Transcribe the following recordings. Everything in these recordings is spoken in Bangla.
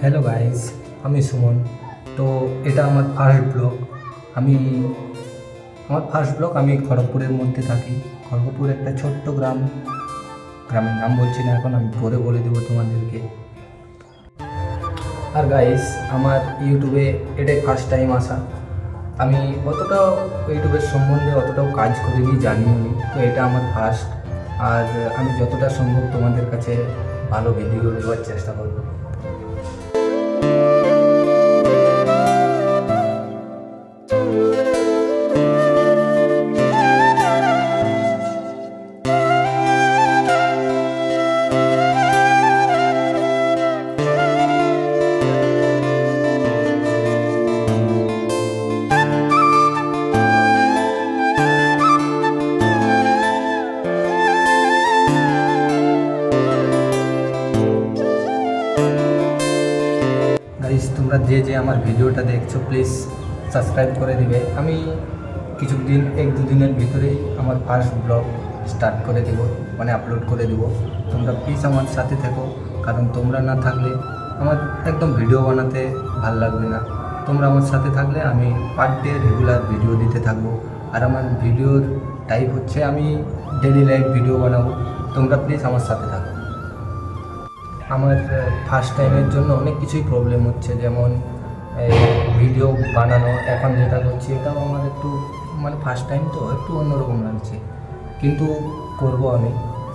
হ্যালো গাইস আমি সুমন। তো এটা আমার ফার্স্ট ব্লগ আমি আমার ফার্স্ট ব্লগ আমি খড়গপুরের মধ্যে থাকি। খড়গপুর একটা ছোট্ট গ্রাম। গ্রামের নাম বলছি না এখন, আমি পরে বলে দেবো তোমাদেরকে। আর গাইস আমার ইউটিউবে এটাই ফার্স্ট টাইম আসা। আমি অতটাও ইউটিউবের সম্বন্ধে অতটাও কাজ করিনি, জানিও নি। তো এটা আমার ফার্স্ট আর আমি যতটা সম্ভব তোমাদের কাছে ভালো ভিডিও দেওয়ার চেষ্টা করব। গাইস তোমরা যে যে আমার ভিডিওটা দেখছ প্লিজ সাবস্ক্রাইব করে দিবে। আমি কিছুদিন, এক দুদিনের ভিতরেই আমার ফার্স্ট ব্লগ স্টার্ট করে দেবো মানে আপলোড করে দেবো। তোমরা প্লিজ আমার সাথে থেকো, কারণ তোমরা না থাকলে আমার একদম ভিডিও বানাতে ভালো লাগবে না। তোমরা আমার সাথে থাকলে আমি পার ডে রেগুলার ভিডিও দিতে থাকব। আর আমার ভিডিওর টাইপ হচ্ছে আমি ডেলি লাইফ ভিডিও বানাবো। তোমরা প্লিজ আমার সাথে থাকো। আমার ফার্স্ট টাইমের জন্য অনেক কিছুই প্রবলেম হচ্ছে। যেমন ভিডিও বানানো, এখন যেটা করছি, এটাও আমার একটু মানে ফার্স্ট টাইম তো, একটু অন্যরকম লাগছে। কিন্তু করব আমি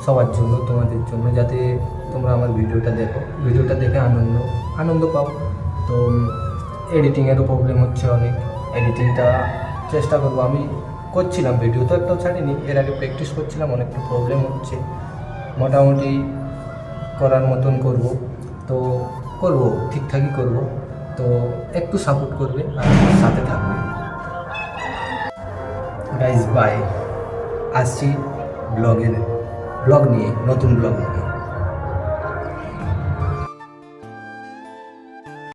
সবার জন্য, তোমাদের জন্য, যাতে তোমরা আমার ভিডিওটা দেখো। ভিডিওটা দেখে আনন্দ আনন্দ পাও। তো এডিটিংয়েরও প্রবলেম হচ্ছে অনেক। এডিটিংটা চেষ্টা করব। আমি করছিলাম ভিডিও তো একটাও ছাড়িনি। এর আগে প্র্যাকটিস করছিলাম, অনেকটা প্রবলেম হচ্ছে। মোটামুটি করার মতন করব। তো করব, ঠিকঠাকই করব। তো একটু সাপোর্ট করবে আর সাথে থাকবে। গাইজ বাই আসছি ব্লগের ব্লগ নিয়ে, নতুন ব্লগ নিয়ে।